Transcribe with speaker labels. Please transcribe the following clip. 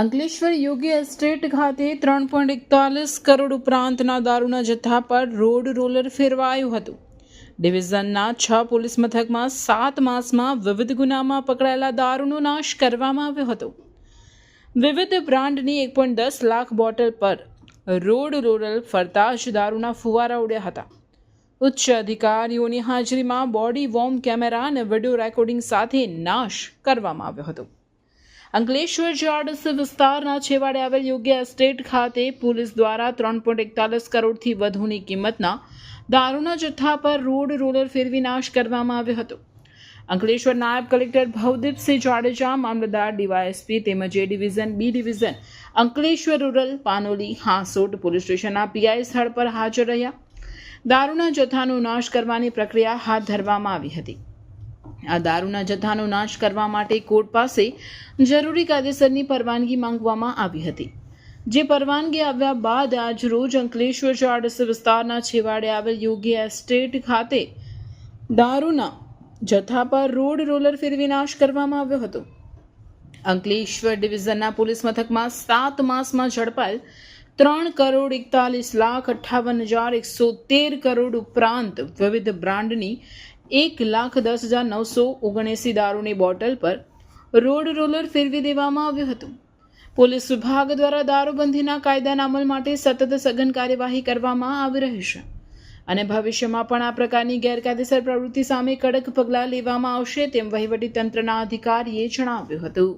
Speaker 1: અંકલેશ્વર યોગી estate ખાતે ત્રણ point એકતાલીસ કરોડ ઉપરાંતના દારૂના જથ્થા પર રોડ રોલર ફેરવાયું હતું. ડિવિઝનના છ પોલીસ મથકમાં સાત માસમાં વિવિધ ગુનામાં પકડાયેલા દારૂનો નાશ કરવામાં આવ્યો હતો. વિવિધ બ્રાન્ડની એક પોઈન્ટ દસ લાખ બોટલ પર રોડ રોલર ફરતા જ દારૂના ફુવારા ઉડ્યા હતા. ઉચ્ચ અધિકારીઓની હાજરીમાં બોડી વોર્મ કેમેરા અને વીડિયો રેકોર્ડિંગ સાથે નાશ કરવામાં આવ્યો હતો. અંકલેશ્વર જાડસ વિસ્તારના છેવાડે આવેલ યોગ્ય એસ્ટેટ ખાતે પોલીસ દ્વારા ત્રણ પોઈન્ટ એકતાલીસ કરોડથી વધુની કિંમતના દારૂના જથ્થા પર રોડ રોલર ફેરવી નાશ કરવામાં આવ્યો હતો. અંકલેશ્વર નાયબ કલેક્ટર ભવદીપસિંહ જાડેજા, મામલતદાર ડીવાયએસપી તેમજ A division, B division, Ankleshwar rural, Panoli, Hansot police સ્ટેશનના પીઆઈ સ્થળ પર હાજર રહ્યા. દારૂના જથ્થાનો નાશ કરવાની પ્રક્રિયા હાથ ધરવામાં આવી હતી. આ દારૂના જથ્થાનો નાશ કરવા માટે કોર્ટ પાસે જરૂરી કાયદેસરની પરવાનગી માંગવામાં આવી હતી. જે પરવાનગી આવ્યા બાદ આજ રોજ અંકલેશ્વર ચાડસ વિસ્તારના છેવાડે આવેલ યોગી એસ્ટેટ ખાતે દારૂના જથ્થા પર રોડ રોલર ફેરવી નાશ કરવામાં આવ્યો હતો. અંકલેશ્વર ડિવિઝનના પોલીસ મથકમાં સાત માસમાં ઝડપાયેલ ત્રણ કરોડ એકતાલીસ લાખ અઠ્ઠાવન હજાર એકસો તેર કરોડ ઉપરાંત વિવિધ બ્રાન્ડની એક લાખ દસ હજાર નવસો ઓગણએંસી દારૂની બોટલ પર રોડ રોલર ફેરવી દેવામાં આવ્યું હતું. પોલીસ વિભાગ દ્વારા દારૂબંધીના કાયદાના અમલ માટે સતત સઘન કાર્યવાહી કરવામાં આવી રહી છે અને ભવિષ્યમાં પણ આ પ્રકારની ગેરકાયદેસર પ્રવૃત્તિ સામે કડક પગલાં લેવામાં આવશે તેમ વહીવટી તંત્રના અધિકારીએ જણાવ્યું હતું.